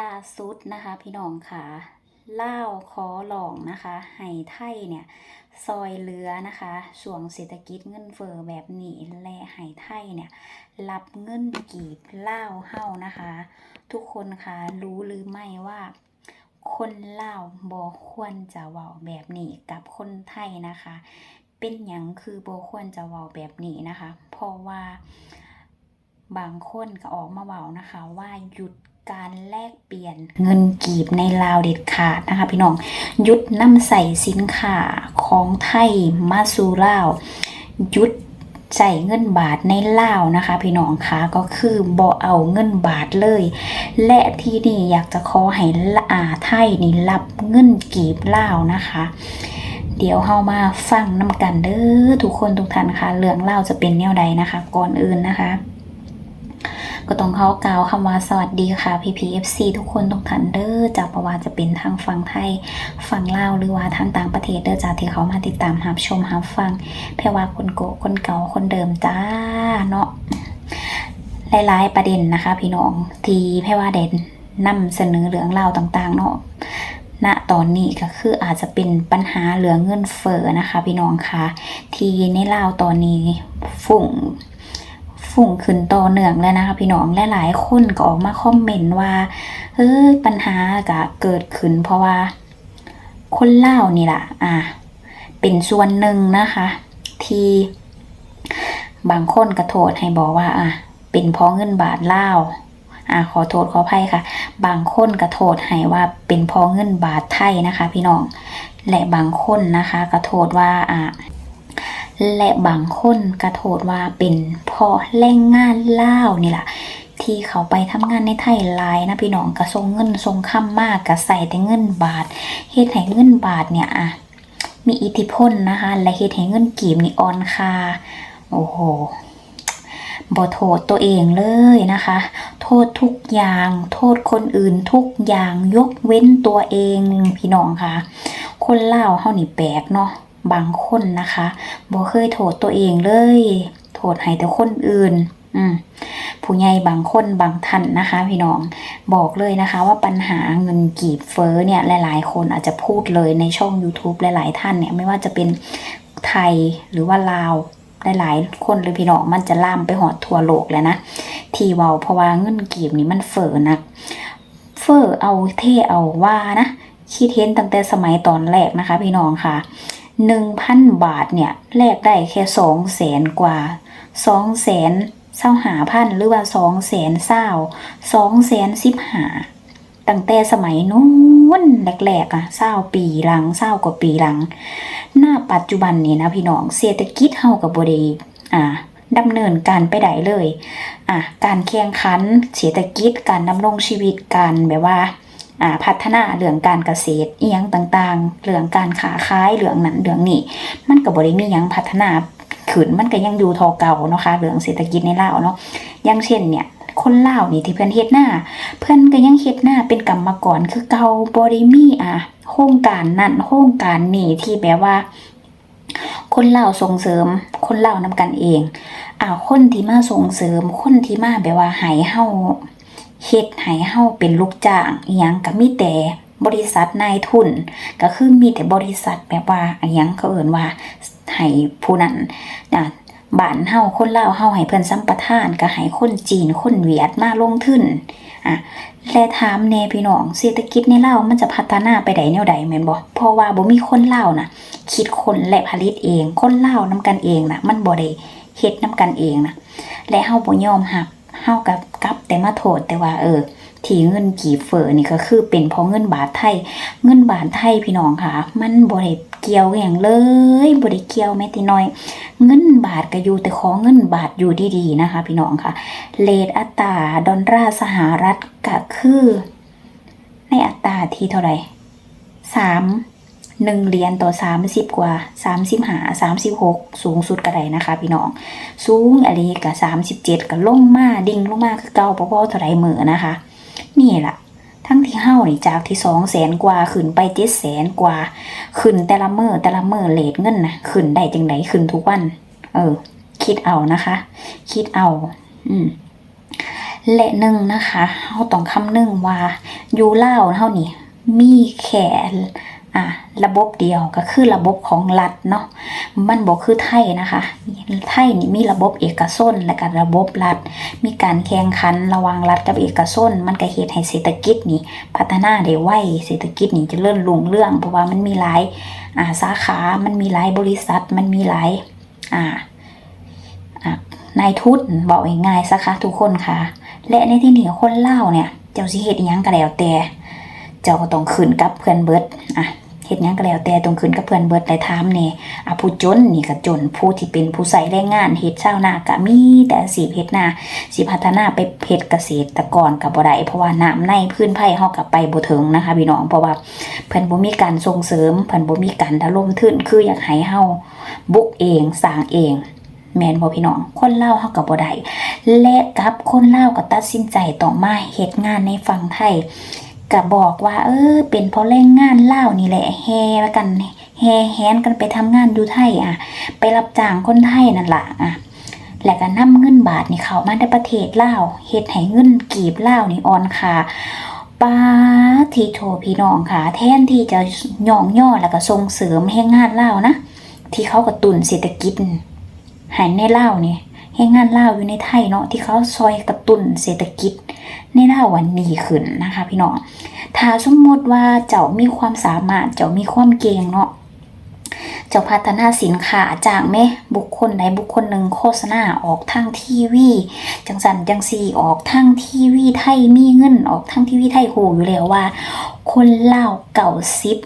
ล่าสุดนะคะ พี่น้องค่ะเล่าวขอลองนะคะให้ไทยเนี่ยซอยเรือนะคะช่วงเศรษฐกิจเงินเฟ้อแบบนี้และให้ไทยเนี่ยรับเงินกีบเล่าเฮานะคะ ทุกคนคะรู้หรือไม่ว่าคนเล่าบ่ควรจะเว้าแบบนี้กับคนไทยนะคะ เป็นหยังคือบ่ควรจะเว้าแบบนี้นะคะ เพราะว่าบางคนก็ออกมาเว้านะคะ ว่าหยุด การแลกเปลี่ยนเงินกีบในลาวเด็ดขาดนะคะ พี่น้องยุดนำใส่สินค้าของไทยมาสู่ลาวยุดใส่เงินบาทในลาวนะคะ พี่น้องคะก็คือบ่เอาเงินบาทเลย และที่นี่อยากจะขอให้ละอาไทยนี่รับเงินกีบลาวนะคะเดี๋ยวเฮามาฟังน้ำกันเด้อทุกคนทุกท่านค่ะเรื่องเล่าจะเป็นแนวใดนะคะ ก่อนอื่นนะคะ ก็ต้องเขากล่าวคำว่าสวัสดีค่ะ PPFC ทุกคนทุกท่านเด้อจากประวัติจะเป็นทางฝั่งไทยฝั่งลาวหรือว่าทางต่างประเทศเด้อจากที่เขามาติดตามรับชมรับฟังแพรว่าคนโกคนเก่าคนเดิมจ้าเนาะหลายๆประเด็นนะคะ พี่น้องที่แพรว่าเด่นนำเสนอเรื่องเล่าวต่างๆเนาะณตอนนี้ก็คืออาจจะเป็นปัญหาเหลืองเงินเฟ้อนะคะ พี่น้องคะที่ในลาวตอนนี้ฝุ่ง ฝุ่งขึ้นต่อเนื่องแล้วนะคะพี่น้องและหลายคนก็ออกมาคอมเมนต์ว่าเฮ้ยปัญหาก็เกิดขึ้น เพราะว่า คนเลานี่แหละอะเป็นส่วนหนึ่งนะคะ ที่บางคนกระโทษให้บอกว่า อะเป็นเพราะเงินบาทเลาอะขอโทษขออภัยค่ะ บางคนกระโทษให้ว่าเป็นเพราะเงินบาทไทยนะคะ พี่น้องและบางคนนะคะกระโทษว่าอะ และบางคนกระโทษว่าเป็นพราะแรงงานล่าวนี่แหละที่เขาไปทำงานในไทยลายนะพี่น้องกระทรงเงินทรงคำมากกระใส่แต่เงินบาทเฮ็ดให้เงินบาทเนี่ยอะมีอิทธิพลนะคะ และเฮ็ดให้เงินกีบนี่อ่อนค่าโอ้โหบ่โทษตัวเองเลยนะคะ โทษทุกอย่าง โทษคนอื่นทุกอย่างยกเว้นตัวเองพี่น้องค่ะ คนเล่าเฮานี่แปลกเนาะ บางคนนะคะบ่เคยโทษตัวเองเลย โทษให้แต่คนอื่น อืมผู้ใหญ่บางคนบางท่านนะคะ พี่น้องบอกเลยนะคะว่าปัญหาเงินกีบเฟ้อเนี่ยหลาย ๆ คนอาจจะพูดเลยในช่อง YouTube หลาย ๆ ท่านเนี่ยไม่ว่าจะเป็นไทยหรือว่าลาวหลายๆคนเลยพี่น้องมันจะล่ามไปหอดทั่วโลกแล้วนะทีเว้าเพราะว่าเงินกีบนี่มันเฟ้อนัก เฟ้อเอาเท่เอาว่านะคิดเห็นตั้งแต่สมัยตอนแรกนะคะ พี่น้องค่ะ หนึ่งพันบาทเนี่ยแลกได้แค่สองแสนกว่าสองแสนเศร้าหาพันหรือว่าสองแสนเศร้าสองแสนสิบหาตั้งแต่สมัยนู้นแรกๆอะเศร้าปีหลังเศร้ากว่าปีหลัง หน้าปัจจุบันนี่นะพี่น้องเศรษฐกิจเฮากับบดีอ่าดำเนินการไปได้เลย อะ การแข่งขัน เศรษฐกิจ การดำรงชีวิต การแบบว่า พัฒนาเรื่องการเกษตรอียงต่างๆ เรื่องการค้าขายเรื่องนั้นเรื่องนี้ มันก็บ่ได้มียังพัฒนาขึ้นมันก็ยังอยู่ทอเก่าเนาะค่ะเรื่องเศรษฐกิจในลาวเนาะอย่างเช่นเนี่ยคนลาวนี่ที่เพิ่อนเฮ็ดหน้า เพิ่อนก็ยังเฮ็ดหน้าเป็นกรรมกรคือเก่าบ่ได้มีอะโครงการนั่นโครงการนี้ที่แบบว่า คนเล่าส่งเสริม คนเล่าวนำกันเองอ่าคนที่มาส่งเสริม คนที่มาแบบว่าให้เฮา เฮ็ดให้เฮาเป็นลูกจ้างอีหยังก็มีแต่บริษัทนายทุน ก็คือมีแต่บริษัทแบบว่าอีหยังเขาเอิ้นว่าให้ผู้นั้นอะบ้านเฮาคนลาวเฮาให้เพิ่นสัมปทานก็ให้คนจีนคนเวียดมาลงทุนอะและถามแน่พี่น้องเศรษฐกิจในลาวมันจะพัฒนาไปได้แนวใดแม่นบ่เพราะว่าบ่มีคนลาวน่ะคิดคนและผลิตเอง คนเล่าวนำกันเองนะมันบ่ได้เฮ็ดนำกันเองนะและเฮาบ่ยอมรับ เฮากับกับแต่มาโทษแต่ว่าเออที่เงินกีบเฟอนี่ก็คือเป็นเพราะเงินบาทไทย เงินบาทไทยพี่น้องค่ะ มันบ่ได้เกี่ยวอย่างเลยบ่ได้เกี่ยวแม้แต่น้อย เงินบาทก็อยู่แต่ขอเงินบาทอยู่ดีๆนะคะ พี่น้องค่ะเลทอัตราดอลลาร์สหรัฐก็คือ ในอัตราที่เท่าไหร่สาม หนึ่งเหรียญต่อสามสิบกว่าสามสิบหาสามสิบหกสูงสุดก็ไดนะคะ พี่น้อง สูงอะไรกับสามสิบเจ็ดกับลงมาดิ่งลงมาคือเก่าพ่อๆเท่าไรเหมือนะคะ นี่แหละทั้งที่เฮ้านี่จากที่สองแสนกว่าขึ้นไปเจ็ดแสนกว่า ขึ้นแต่ละเมือแต่ละเมือเลทเงินนะขึ้นได้จังไดขึ้นทุกวัน เออ คิดเอานะคะ คิดเอา อืมและหนึ่งนะคะเฮาต้องคำนึงว่าอยู่ลาวเฮานี่มีแค่อะ ระบบเดียวก็คือระบบของรัฐเนาะมันบ่คือไทยนะคะ ไทยนี่มีระบบเอกชนและก็รระบบรัฐ มีการแข่งขันระหว่างรัฐกับเอกชนมันก็เฮ็ดให้เศรษฐกิจนี่ พัฒนาได้ไวเศรษฐกิจนี่จะเริ่มรุ่งเรื่อง เพราะว่ามันมีหลายอาสาขา มันมีหลายบริษัท มันมีหลายอ่าอ่านายทุนบอกง่ายๆซะคะทุกคนค่ะ และในที่นี้คนเล่าเนี่ย เจ้าสิเฮ็ดอิหยังก็แล้วแต่ เจ้าก็ต้องขึ้นกับเพื่อนเบิดอะ เฮ็ดหยังก็แล้วแต่ต้องขึ้นกับเพื่อนเบิดได้ถามแน่อะผู้จนนี่ก็จนผู้ที่เป็นผู้ใส่แรงงานเฮ็ดชาวนาก็มีแต่อาชีเฮ็ดนาสิพัฒนาไปเฮ็ดเกษตรกรก็บ่ได้เพราะว่าน้ำในพื้นไผ่เฮาก็ไปบ่ถึงนะคะพี่น้องเพราะว่าเพิ่นบ่มีการส่งเสริมเพิ่นบ่มีการระดมทุนคืออยากให้เฮาบุกเองสร้างเองแม่นบ่พี่น้อง คนเล่าเฮาก็บ่ได้และกับคนเล่าก็ตัดสินใจต้อมาเฮ็ดงานในฝั่งไทย ก็บอกว่า เออ เป็นเพราะแรงงานเล่านี่แหละแฮ่กันแฮแฮนกันไปทำงานอยู่ไทยอะ ไปรับจ้างคนไทยนั่นแหละอะและก็นำเงินบาทนี่เข้ามาในประเทศลาวเฮ็ดให้เงินกีบลาวนี่อ่อนค่าป้าทีโทพี่น้องค่ะ แทนที่จะย่องย่อแล้วก็ส่งเสริมให้งานเล่านะ ที่เขากระตุนเศรษฐกิจหายในเล่านี่ ให้งานลาวอยู่ในไทยเนาะที่เขาซอยกระตุ้นเศรษฐกิจในลาววันนี้ขึ้นนะคะ พี่น้องถ้าสมมติว่าเจ้ามีความสามารถเจ้ามีความเก่งเนาะเจ้าพัฒนาสินค้าจากแม่บุคคลใดบุคคลหนึ่งโฆษณาออกทางทีวี จังสันจังสีออกทางทีวีไทยมีเงินออกทางทีวีไทยโหอยู่แล้วว่า คนเล่าเก่าซิบ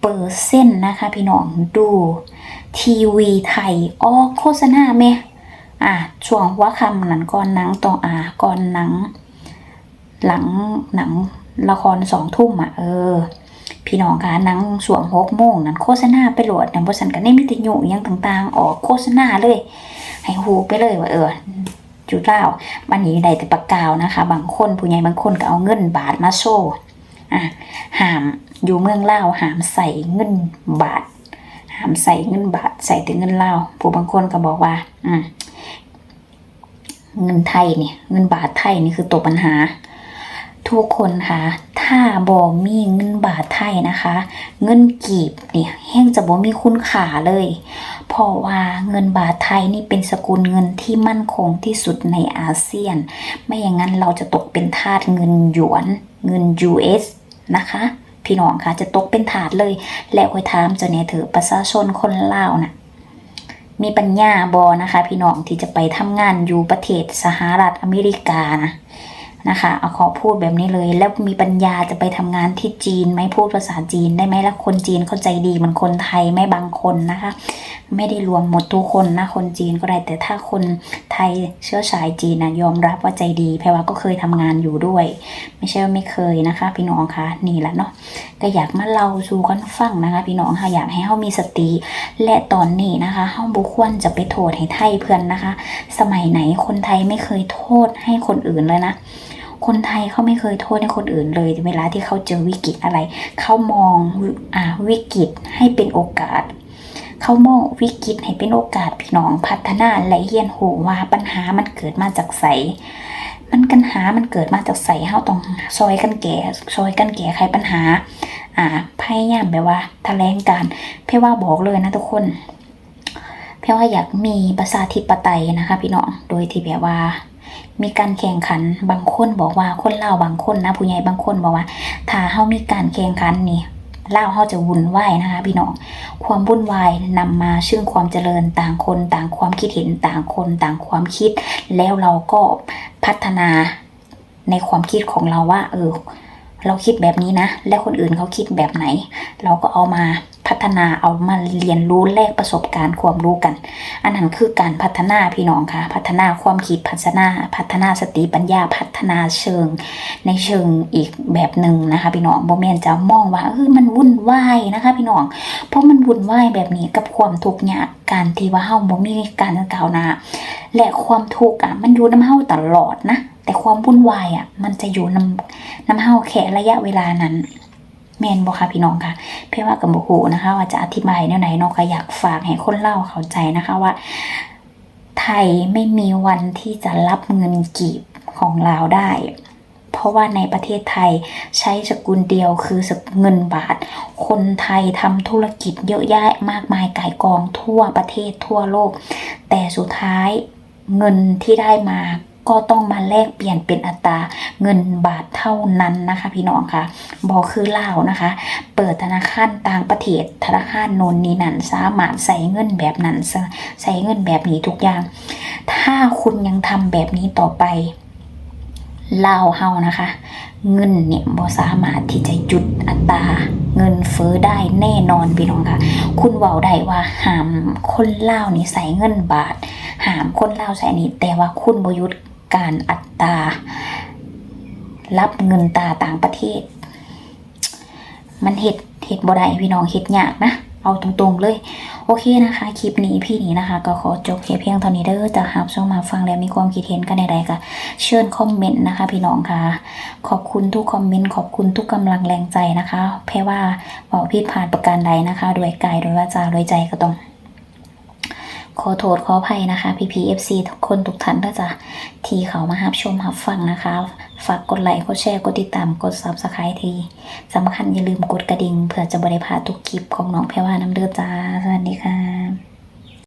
เปอร์เซ็นต์นะคะ พี่น้องดูทีวีไทยออกโฆษณาไหม อะช่วงว่าคำหนังก่อนหนังต่ออ่าก่อนหนัง หลังหนังละครสองทุ่มอะเออ พี่น้องคะหนังช่วงหกโมงนั้นโฆษณาไปโหลดนะบริษัทก็ได้มิตยุยังต่างๆ ออกโฆษณาเลย ให้ฮูไปเลยว่าเออจุดเล่าวันนี้ได้แต่ปากกาวนะคะ บางคนผู้ใหญ่บางคนก็เอาเงินบาทมาโชว์อะหามอยู่เมืองเล่าหามใส่เงินบาท หามใส่เงินบาทใส่แต่เงินเลาผู้บางคนก็บอกว่า อืม เงินไทยเนี่ยเงินบาทไทยนี่คือตัวปัญหา ทุกคนค่ะถ้าบ่มีเงินบาทไทยนะคะ เงินกีบเนี่ยแห้งจะบ่มีคุณค่าเลยเพราะว่าเงินบาทไทยนี่เป็นสกุลเงินที่มั่นคงที่สุดในอาเซียน ไม่อย่างนั้นเราจะตกเป็นทาสเงินหยวน เงิน US นะคะพี่น้องคะจะตกเป็นทาสเลย และคอยถามเจ้าเนี่ยเถอประชาชนคนลาวน่ะ มีปัญญาบอนะคะ พี่น้องที่จะไปทำงานอยู่ประเทศสหรัฐอเมริกานะ นะคะเอาขอพูดแบบนี้เลย แล้วมีปัญญาจะไปทำงานที่จีนไหมพูดภาษาจีนได้ไหมแล้วคนจีนเข้าใจดีเหมือนคนไทยไหม่บางคนนะคะ ไม่ได้รวมหมดทุกคนนะคนจีนก็ได้แต่ถ้าคนไทยเชื้อสายจีนนะยอมรับว่าใจดีแพรว่าก็เคยทำงานอยู่ด้วย ไม่ใช่ว่าไม่เคยนะคะ พี่น้องคะนี่แหละเนาะก็อยากมาเล่าสู่กันฟังนะคะ พี่น้องค่ะอยากให้เขามีสติ และตอนนี้นะคะเฮาบุควรจะไปโทษให้ไทยเพื่อนนะคะ สมัยไหนคนไทยไม่เคยโทษให้คนอื่นเลยนะ คนไทยเขาไม่เคยโทษให้คนอื่นเลย เวลาที่เขาเจอวิกฤตอะไร เขามองอ่าวิกฤตให้เป็นโอกาส เขามองวิกฤตให้เป็นโอกาสพี่น้องพัฒนาและเฮียนหูว่าปัญหามันเกิดมาจากใสมันปัญหามันเกิดมาจากใสเฮาต้องซอยกันแก่ซอยกันแก้ไขปัญหา อ่าพยายามแบบว่าแถลงการเพ่ว่าบอกเลยนะทุกคนเพ่ว่าอยากมีประชาธิปไตยนะคะ พี่น้อง โดยที่แบบว่า มีการแข่งขันบางคนบอกว่าคนเล่าบางคนนะ ผู้ใหญ่บางคนบอกว่า ถ้าเฮามีการแข่งขันนี่เล่าเฮาจะวุ่นวายนะคะ พี่น้องความวุ่นวายนำมาซึ่งความเจริญต่างคน ต่างความคิดเห็นต่างคน ต่างความคิด แล้วเราก็พัฒนาในความคิดของเราว่า เออ เราคิดแบบนี้นะ แล้วคนอื่นเขาคิดแบบไหน เราก็เอามา พัฒนาเอามาเรียนรู้แลกประสบการณ์ความรู้กัน อันนั้นคือการพัฒนาพี่น้องค่ะ พัฒนาความคิดพัฒนา พัฒนาสติปัญญาพัฒนาเชิง ในเชิงอีกแบบหนึ่งนะคะ พี่น้องโบแมนจะมองว่าเออมันวุ่นวายนะคะ พี่น้อง เพราะมันวุ่นวายแบบนี้กับความทุกข์เนี่ยการที่ว่าเฮาบ่มีการก้าวนาและความทุกข์อะมันอยู่น้ำเฮาตลอดนะแต่ความวุ่นวายอะมันจะอยู่น้ำน้ำเฮาแค่ระยะเวลานั้น แมนบ่ค่ะพี่น้องค่ะเพื่อว่ากับบุหูนะคะ ว่าจะอธิบายแนวไหนเนาะก็อยากฝากให้คนเล่าเข้าใจนะคะว่า ไทยไม่มีวันที่จะรับเงินกีบของลาวได้ เพราะว่าในประเทศไทยใช้สกุลเดียวคือสกุลเงินบาท คนไทยทำธุรกิจเยอะแยะมากมายก่ายกองทั่วประเทศทั่วโลก แต่สุดท้ายเงินที่ได้มา ก็ต้องมาแลกเปลี่ยนเป็นอัตราเงินบาทเท่านั้นนะคะ พี่น้องค่ะบอคือเลานะคะ เปิดธนาคารต่างประเทศธนาคารโนนนี้นั่นสามารถใส่เงินแบบนั้นใส่เงินแบบนี้ทุกอย่าง ถ้าคุณยังทำแบบนี้ต่อไปเลาเฮานะคะ เงินเนี่ยบ่สามารถที่จะหยุดอัตราเงินเฟ้อได้แน่นอนพี่น้องค่ะ คุณเว้าได้ว่าห้ามคนเล่านี่ใส่เงินบาทห้ามคนเล่าใส่นี่แต่ว่าคุณบ่หยุด การอัตรารับเงินตาต่างประเทศ มันเฮ็ดเฮ็ดบ่ได้พี่น้องเฮ็ดยากนะ เอาตรงๆเลย โอเคนะคะ คลิปนี้พี่นี้นะคะ ก็ขอจบแค่เพียงเท่านี้เด้อจะหับช่องมาฟังแล้วมีความคิดเห็นกันใดๆก็เชิญคอมเมนต์นะคะ พี่น้องค่ะ ขอบคุณทุกคอมเมนต์ขอบคุณทุกกำลังแรงใจนะคะ แพ้ว่าบอกผิดพลาดประการใดนะคะ โดยกายโดยวาจาโดยใจก็ต้อง ขอโทษขออภัยนะคะพีพีเอฟซีทุกคนทุกท่านก็จะทีเขามาหับชมหับฟังนะคะ ฝากกดไลค์กดแชร์กดติดตามกดซับสไครต์ทีสำคัญอย่าลืมกดกระดิ่งเพื่อจะบริพาทุกคลิปของน้องแพรว่าน้ำเดือจ้าสวัสดีค่ะ